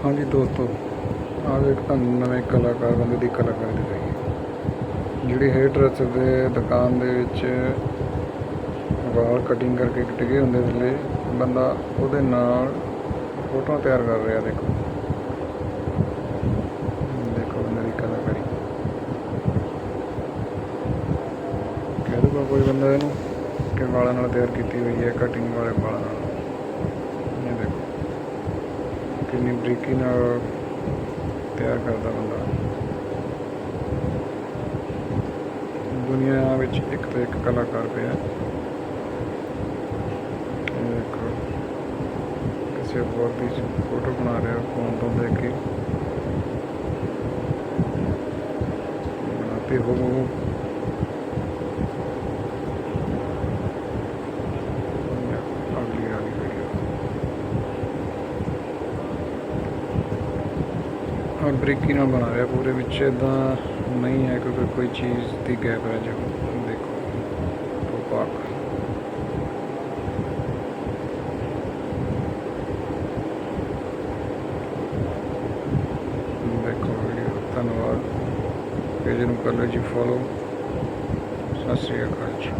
ਹਾਂਜੀ ਦੋਸਤੋ, ਆਹ ਇੱਕ ਤੁਹਾਨੂੰ ਨਵੇਂ ਕਲਾਕਾਰ ਬੰਦੇ ਦੀ ਕਲਾਕਾਰੀ ਦਿਖਾਈ ਜਿਹੜੀ ਹੇਅਰ ਡਰੈਸਰ ਦੇ ਦੁਕਾਨ ਦੇ ਵਿੱਚ ਵਾਲ ਕਟਿੰਗ ਕਰਕੇ ਟਿਕੇ ਹੁੰਦੇ ਥੱਲੇ, ਬੰਦਾ ਉਹਦੇ ਨਾਲ ਫੋਟੋਆਂ ਤਿਆਰ ਕਰ ਰਿਹਾ, ਦੇਖੋ। ਦੇਖੋ ਬੰਦੇ ਦੀ ਕਲਾਕਾਰੀ। ਕਹਿ ਦੂਗਾ ਕੋਈ ਬੰਦਾ ਇਹਨੂੰ ਕਿ ਵਾਲਾਂ ਨਾਲ ਤਿਆਰ ਕੀਤੀ ਹੋਈ ਹੈ ਕਟਿੰਗ ਵਾਲੇ ਵਾਲਾਂ ਨਾਲ ਇਹ ਦੇਖੋ ਕਿੰਨੀ ਬਰੀਕੀ ਨਾਲ ਤਿਆਰ ਕਰਦਾ ਬੰਦਾ। ਦੁਨੀਆ ਵਿੱਚ ਇੱਕ ਤੋਂ ਇੱਕ ਕਲਾਕਾਰ ਪਿਆ। ਇਹ ਕਿਸੇ ਹੋਰ ਦੀ ਫੋਟੋ ਬਣਾ ਰਿਹਾ, ਫੋਨ ਤੋਂ ਦੇਖ ਕੇ। ਬਣਾਤੇ ਹੋ ਹੋ ਅਗਲੀ ਵਾਲੀ ਵੀਡੀਓ ਔਰ ਬਰੀਕੀ ਨਾਲ ਬਣਾ ਰਿਹਾ, ਪੂਰੇ ਵਿੱਚ ਇਦਾਂ ਨਹੀਂ ਹੈ ਕਿ ਕੋਈ ਚੀਜ਼ ਦੀ ਗੈਪ ਹੈ ਜੋ। ਦੇਖੋ ਟੋਪਾਕ ਦੇਖੋ ਵੀਡੀਓ, ਧੰਨਵਾਦ। ਪੇਜ ਨੂੰ ਕਰ ਲਓ ਜੀ ਫੋਲੋ ਸਤਿ ਸ਼੍ਰੀ ਅਕਾਲ ਜੀ।